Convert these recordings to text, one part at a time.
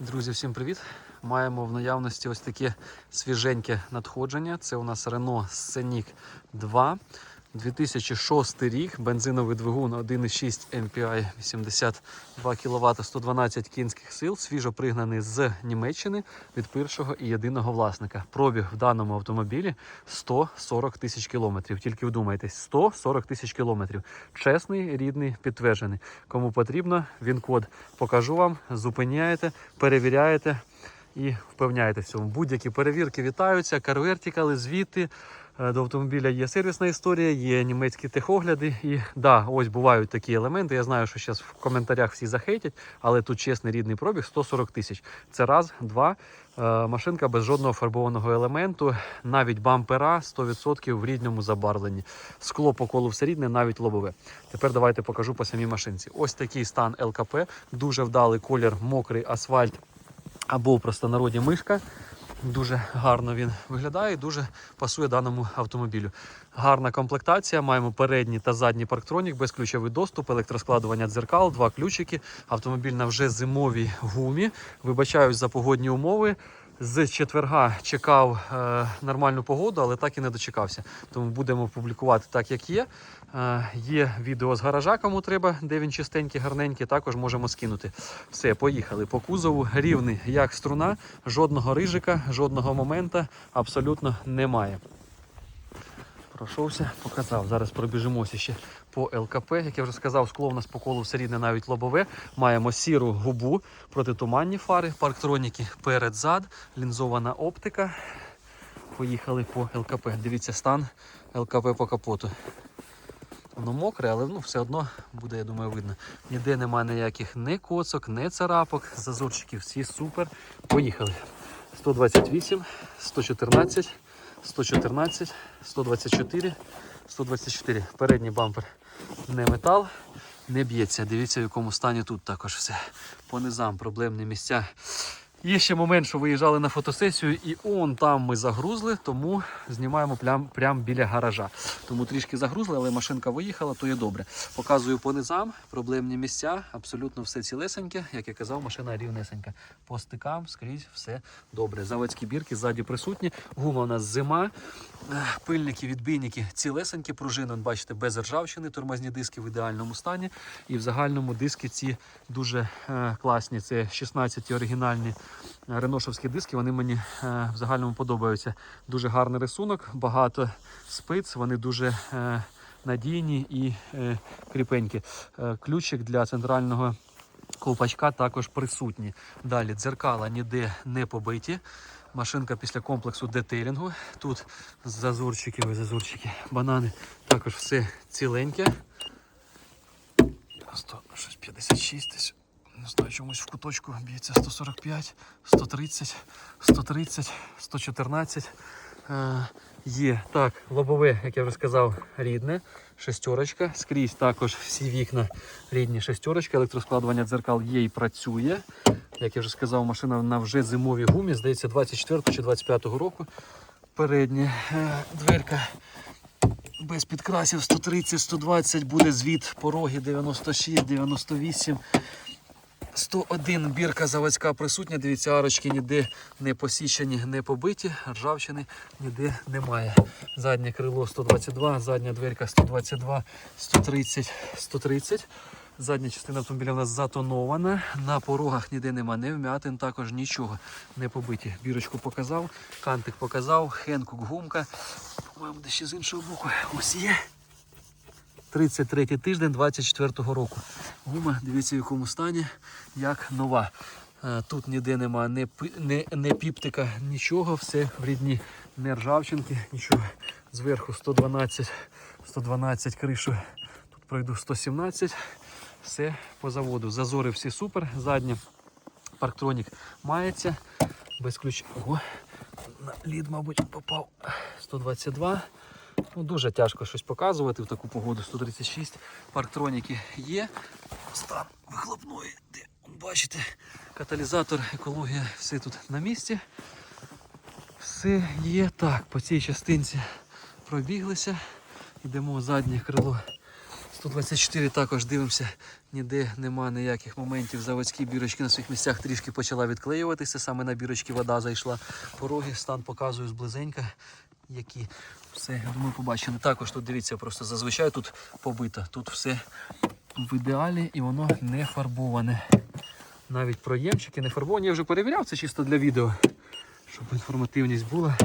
Друзі, всім привіт! Маємо в наявності ось таке свіженьке надходження. Це у нас Renault Scenic 2. 2006 рік, бензиновий двигун 1,6 MPI 82 кВт 112 кінських сил, свіжо пригнаний з Німеччини від першого і єдиного власника. Пробіг в даному автомобілі 140 тисяч кілометрів. Тільки вдумайтесь, 140 тисяч кілометрів. Чесний, рідний, підтверджений. Кому потрібно, він код покажу вам, зупиняєте, перевіряєте і впевняєтесь в. Будь-які перевірки вітаються, карвертікали, звіти. Е, До автомобіля є сервісна історія, є німецькі техогляди. І да, ось бувають такі елементи. Я знаю, що зараз в коментарях всі захейтять, але тут чесний рідний пробіг 140 тисяч. Це раз, два. Е, Машинка без жодного фарбованого елементу, навіть бампера 100% в рідному забарвленні. Скло по колу все рідне, навіть лобове. Тепер давайте покажу по самій машинці. Ось такий стан ЛКП, дуже вдалий колір, мокрий асфальт або в простонароді мишка. Дуже гарно він виглядає дуже пасує даному автомобілю. Гарна комплектація. Маємо передній та задній парктронік, безключовий доступ, електроскладування дзеркал, два ключики. Автомобіль на вже зимовій гумі. Вибачаюсь за погодні умови. З четверга чекав е, нормальну погоду, але так і не дочекався. Тому будемо публікувати так, як є. Е, є відео з гаража, кому треба, де він чистенький, гарненький. Також можемо скинути. Все, поїхали. По кузову рівний, як струна, жодного рижика, жодного момента абсолютно немає. Пройшовся, показав. Зараз пробіжимося ще по ЛКП. Як я вже сказав, скло в нас по колу все рідне, навіть лобове. Маємо сіру губу, протитуманні фари, парктроніки перед-зад, лінзована оптика. Поїхали по ЛКП. Дивіться стан ЛКП по капоту. Воно мокре, але ну, все одно буде, я думаю, видно. Ніде немає ніяких ні коцок, ні царапок, зазорчиків, всі супер. Поїхали. 128, 114, 114, 124, 124. Передній бампер не метал, не б'ється. Дивіться, в якому стані тут також все. По низам проблемні місця. Є ще момент, що виїжджали на фотосесію, і он там ми загрузли, тому знімаємо прям, прям біля гаража. Тому трішки загрузли, але машинка виїхала, то є добре. Показую по низам, проблемні місця, абсолютно все цілесеньке. Як я казав, машина рівнесенька. По стикам скрізь все добре. Заводські бірки ззаді присутні. Гума у нас зима. Пильники, відбійники цілесенькі, пружини, бачите, без ржавчини, тормозні диски в ідеальному стані. І в загальному диски ці дуже е, класні. Це 16 оригінальні реношовські диски. Вони мені е, в загальному подобаються. Дуже гарний рисунок, багато спиць, вони дуже е, надійні і е, кріпенькі. Ключик для центрального. Ковпачка також присутні. Далі дзеркала ніде не побиті. Машинка після комплексу детейлінгу. Тут зазорчики, ой, зазорчики, банани. Також все ціленьке. 100, щось 56 десь. Не знаю, чомусь в куточку б'ється 145, 130, 130, 114. Е, є так, лобове, як я вже сказав, рідне. Шестерочка. Скрізь також всі вікна рідні шестерочка. Електроскладування дзеркал є і працює. Як я вже сказав, машина на вже зимовій гумі, здається, 24 чи 25 року. Передня е, дверка без підкрасів 130-120 буде звіт пороги 96, 98. 101 бірка заводська присутня. Дивіться, арочки ніде не посічені, не побиті, ржавчини ніде немає. Заднє крило 122, задня дверка 122, 130, 130. Задня частина автомобіля у нас затонована. На порогах ніде нема, не вмятин, також нічого не побиті. Бірочку показав, кантик показав, хенкук гумка. По-моєму, де ще з іншого боку. Ось є. 33 тиждень 24-го року. Гума, дивіться в якому стані, як нова. Е, Тут ніде нема не, не, не піптика, нічого, все в рідні, не ржавчинки, нічого. Зверху 112, 112 кришу. Тут пройду 117. Все по заводу. Зазори всі супер. Задні парктронік мається. Без ключ. Ого, на лід, мабуть, попав 122. Ну, дуже тяжко щось показувати в таку погоду. 136 парктроніки є. Стан вихлопної, де бачите, каталізатор, екологія, все тут на місці. Все є. Так, по цій частинці пробіглися. Йдемо заднє крило 124 також дивимося, ніде нема ніяких моментів. Заводські бірочки на своїх місцях трішки почала відклеюватися. Саме на бірочки вода зайшла. Пороги, стан показую зблизенька. Які все, я думаю, побачили. Також тут дивіться, просто зазвичай тут побито. Тут все в ідеалі і воно не фарбоване. Навіть проємчики не фарбовані. Я вже перевіряв це чисто для відео, щоб інформативність була.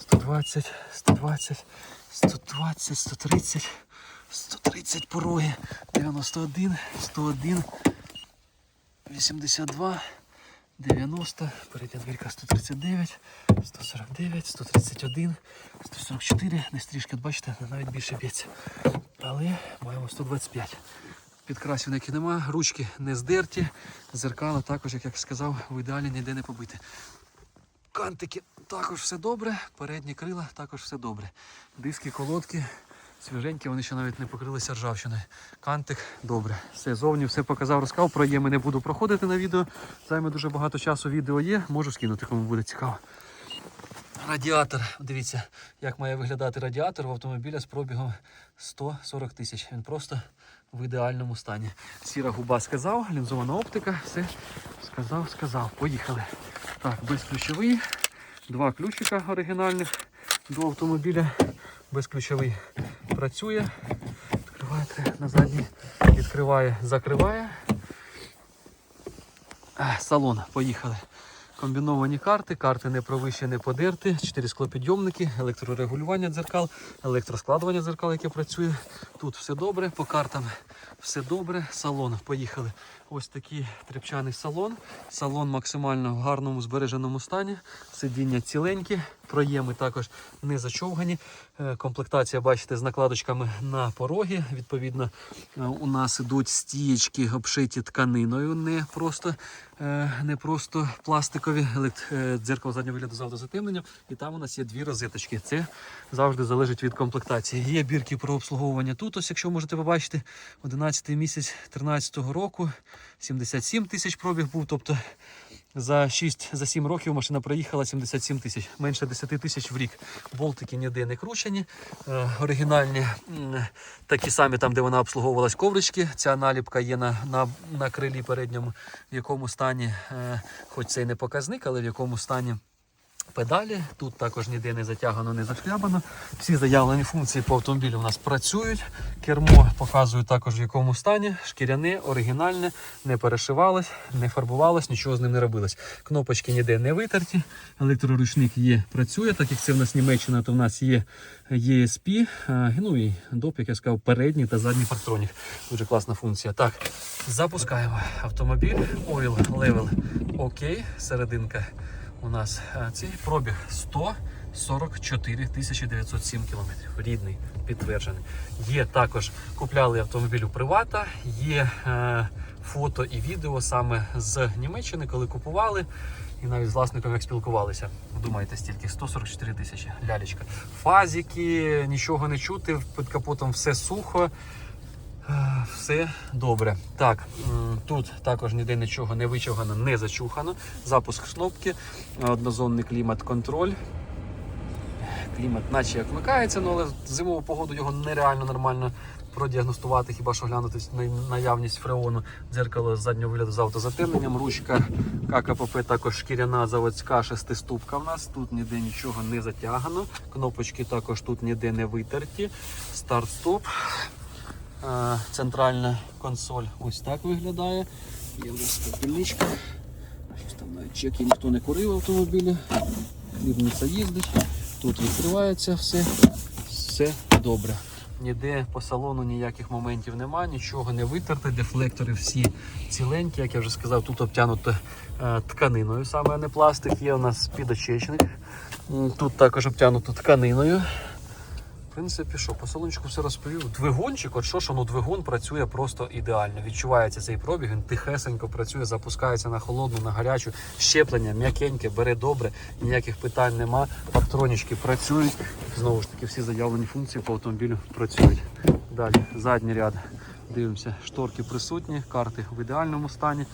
120, 120, 120, 130, 130 пороги, 91, 101, 82, 90, передня дверка 139, 149, 131, 144, десь трішки, от бачите, навіть більше б'ється. Але маємо 125. Підкрасів ніяких нема, ручки не здерті, зеркала також, як я сказав, в ідеалі ніде не побите. Кантики також все добре, передні крила також все добре. Диски, колодки свіженькі, вони ще навіть не покрилися ржавчиною. Кантик добре. Все зовні все показав, розказав. Про єми не буду проходити на відео. Займе дуже багато часу відео є. Можу скинути, кому буде цікаво. Радіатор. Дивіться, як має виглядати радіатор в автомобіля з пробігом 140 тисяч. Він просто в ідеальному стані. Сіра губа сказав, лінзована оптика, все сказав, сказав. Поїхали. Так, безключовий. Два ключика оригінальних до автомобіля. Безключовий працює. Відкриваєте на задній, відкриває, закриває. Салон, поїхали. Комбіновані карти, карти не провищі, не подерти, 4 склопідйомники, електрорегулювання дзеркал, електроскладування дзеркал, яке працює. Тут все добре, по картам все добре. Салон, поїхали. Ось такий тряпчаний салон. Салон максимально в гарному збереженому стані. Сидіння ціленькі, проєми також не зачовгані. Е, Комплектація, бачите, з накладочками на пороги. Відповідно, е, у нас ідуть стієчки обшиті тканиною, не просто, е, не просто пластикові. Дзеркало заднього вигляду з автозатемненням. І там у нас є дві розеточки. Це завжди залежить від комплектації. Є бірки про обслуговування тут. Ось, якщо можете побачити, 11 місяць 13 року, 77 тисяч пробіг був. Тобто за 6, за 7 років машина проїхала 77 тисяч, менше 10 тисяч в рік. Болтики ніде не кручені. Е, оригінальні такі самі там, де вона обслуговувалась коврички. Ця наліпка є на, на, на крилі передньому, в якому стані, е, хоч це і не показник, але в якому стані. Педалі, тут також ніде не затягано, не зашкрябано. Всі заявлені функції по автомобілю у нас працюють. Кермо показую також в якому стані. Шкіряне, оригінальне, не перешивалось, не фарбувалось, нічого з ним не робилось. Кнопочки ніде не витерті. Електроручник є, працює, так як це в нас Німеччина, то в нас є ESP, е, ну і доп, як я сказав, передній та задній парктронік. Дуже класна функція. Так, запускаємо автомобіль. Oil level окей, серединка у нас е, цей пробіг 144 907 кілометрів. Рідний, підтверджений. Є також купляли автомобіль у привата, є е, фото і відео саме з Німеччини, коли купували. І навіть з власником як спілкувалися. Думаєте, стільки 144 тисячі лялечка. Фазики, нічого не чути, під капотом все сухо. Все добре. Так, тут також ніде нічого не вичавгано, не зачухано. Запуск кнопки, однозонний клімат-контроль. Клімат наче як вмикається, ну, але зимову погоду його нереально нормально продіагностувати, хіба що глянути на наявність фреону, дзеркало заднього вигляду з автозатемненням, ручка ККПП також шкіряна заводська шестиступка в нас. Тут ніде нічого не затягано. Кнопочки також тут ніде не витерті. Старт-стоп. Центральна консоль ось так виглядає. Є в нас. Щось там навіть чеки ніхто не курив в автомобілі. Хлібниця їздить. Тут відкривається все. Все добре. Ніде по салону ніяких моментів нема, нічого не витерте, дефлектори всі ціленькі, як я вже сказав, тут обтянуто е, тканиною, саме а не пластик. Є у нас підочечник. Тут також обтянуто тканиною. Принципі, що, по салончику все розповів. Двигунчик, от що ж, ну двигун працює просто ідеально. Відчувається цей пробіг, він тихесенько працює, запускається на холодну, на гарячу. Щеплення м'якеньке, бере добре, ніяких питань нема. Патронічки працюють. Знову ж таки, всі заявлені функції по автомобілю працюють. Далі, задній ряд. Дивимося, шторки присутні, карти в ідеальному стані.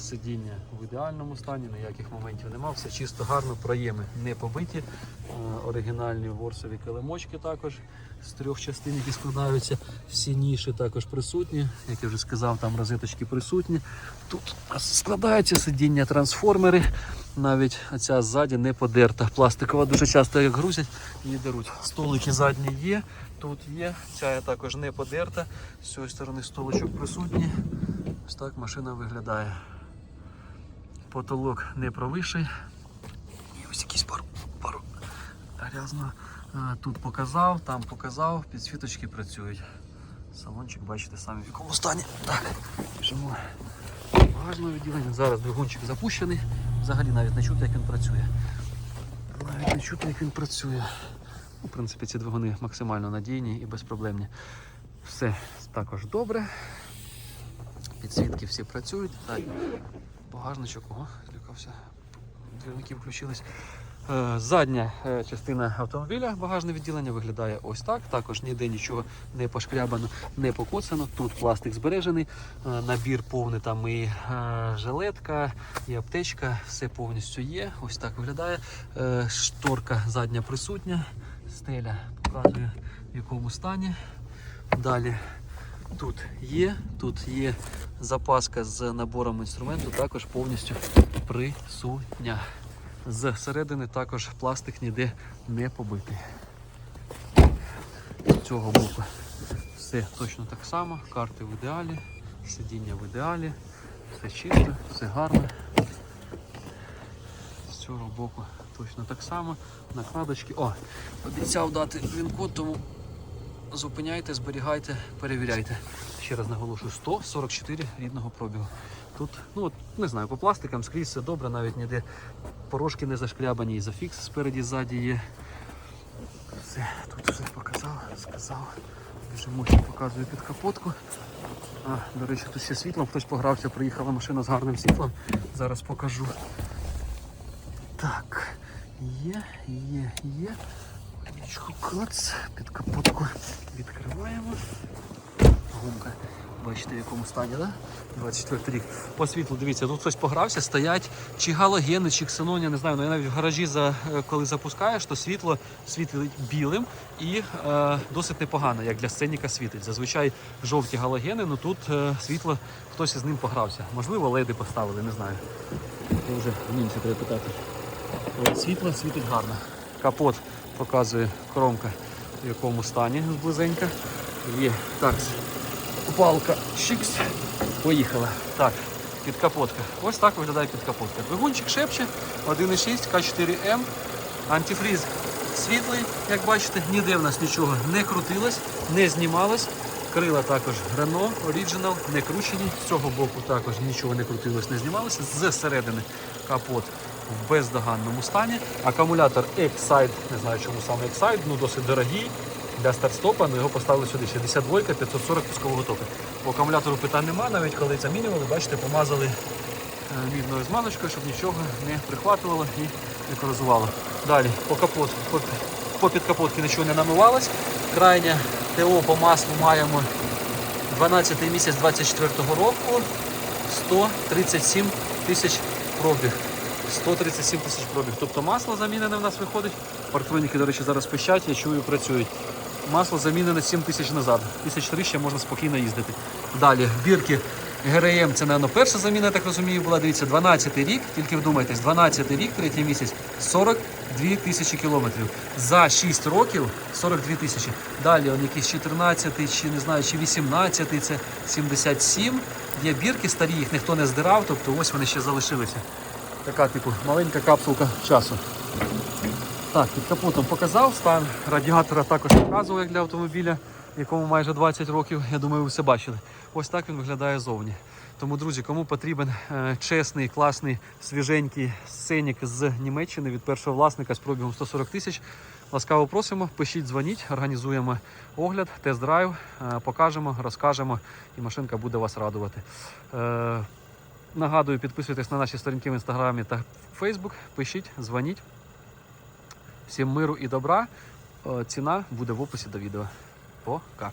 Сидіння в ідеальному стані, ніяких моментів нема, все чисто гарно, проєми не побиті. Е, Оригінальні ворсові килимочки також з трьох частин, які складаються. Всі ніші також присутні. Як я вже сказав, там розеточки присутні. Тут складаються сидіння трансформери. Навіть ця ззаді не подерта. Пластикова дуже часто як грузять, її беруть. Столики задні є, тут є. Ця також не подерта. З цієї сторони столичок присутній. Ось так машина виглядає. Потолок не провищий. І ось якийсь пару, пару грязно. Тут показав, там показав, підсвіточки працюють. Салончик, бачите, самі в якому стані. Так, біжимо. Багажне відділення. Зараз двигунчик запущений. Взагалі навіть не чути, як він працює. Навіть не чути, як він працює. Ну, в принципі, ці двигуни максимально надійні і безпроблемні. Все також добре. Підсвітки всі працюють. Так, багажничок, ого, злякався. Двірники включились. Е, Задня е, частина автомобіля, багажне відділення виглядає ось так. Також ніде нічого не пошкрябано, не покоцано. Тут пластик збережений, е, набір повний там і жилетка, і аптечка, все повністю є. Ось так виглядає. Шторка задня присутня, стеля показує в якому стані. Далі тут є, тут є запаска з набором інструменту, також повністю присутня. Зсередини також пластик ніде не побитий. З цього боку все точно так само, карти в ідеалі, сидіння в ідеалі, все чисто, все гарно. З цього боку точно так само. Накладочки. О, обіцяв дати він-код, тому зупиняйте, зберігайте, перевіряйте. Ще раз наголошую, 144 рідного пробігу. Тут, ну от, не знаю, по пластикам скрізь все добре, навіть ніде порожки не зашкрябані, і зафікс спереді ззаді є. Все, тут все показав, сказав. Ще показую під капотку. А, до речі, тут ще світлом, хтось погрався, приїхала машина з гарним світлом. Зараз покажу. Так, є, є, є. Нічку клац, під капотку відкриваємо. Гумка. Бачите, в якому стані, да? 24 рік. По світлу, дивіться, тут хтось погрався, стоять чи галогени, чи ксеноні, не знаю. Ну, навіть в гаражі, за, е, коли запускаєш, то світло світить білим і е, досить непогано, як для сценіка світить. Зазвичай жовті галогени, ну тут е, світло хтось із ним погрався. Можливо, леди поставили, не знаю. Це вже в німця треба питати. Світло світить гарно. Капот показує кромка в якому стані зблизенька. Є так. Палка. Чикс. Поїхала. Так, підкапотка. Ось так виглядає підкапотка. Двигунчик шепче, 1,6 К4М. Антифріз світлий, як бачите, ніде в нас нічого не крутилось, не знімалось. Крила також Renault Original, не кручені. З цього боку також нічого не крутилось, не знімалося. Зсередини капот в бездоганному стані. Акумулятор Excite, не знаю чому саме Excite, ну досить дорогий. Для старт-стопа, ну його поставили сюди 62 540 пускового току. По акумулятору питань нема, навіть коли замінювали, бачите, помазали е, мідною змазочкою, щоб нічого не прихватувало і не корозувало. Далі по капот, по, по підкапотці нічого не намивалось. Крайня ТО по маслу маємо 12 місяць 24 року 137 тисяч пробіг. 137 тисяч пробіг. Тобто масло замінене в нас виходить. Парктроніки, до речі, зараз пищать, я чую, працюють. Масло замінене 7 тисяч назад. Тисяч три ще можна спокійно їздити. Далі, бірки ГРМ, це, напевно, перша заміна, я так розумію, була. Дивіться, 12 й рік, тільки вдумайтесь, 12 й рік, третій місяць, 42 тисячі кілометрів. За 6 років 42 тисячі. Далі он якийсь 14, чи не знаю, чи 18, це 77. Є бірки старі, їх ніхто не здирав, тобто ось вони ще залишилися. Така, типу, маленька капсулка часу. Так, під капотом показав, стан радіатора також показував, як для автомобіля, якому майже 20 років, я думаю, ви все бачили. Ось так він виглядає зовні. Тому, друзі, кому потрібен е, чесний, класний, свіженький сценік з Німеччини від першого власника з пробігом 140 тисяч, ласкаво просимо, пишіть, дзвоніть, організуємо огляд, тест-драйв, е, покажемо, розкажемо, і машинка буде вас радувати. Нагадую, підписуйтесь на наші сторінки в інстаграмі та Фейсбук. Пишіть, дзвоніть. Всім миру і добра. Е, Ціна буде в описі до відео. Пока.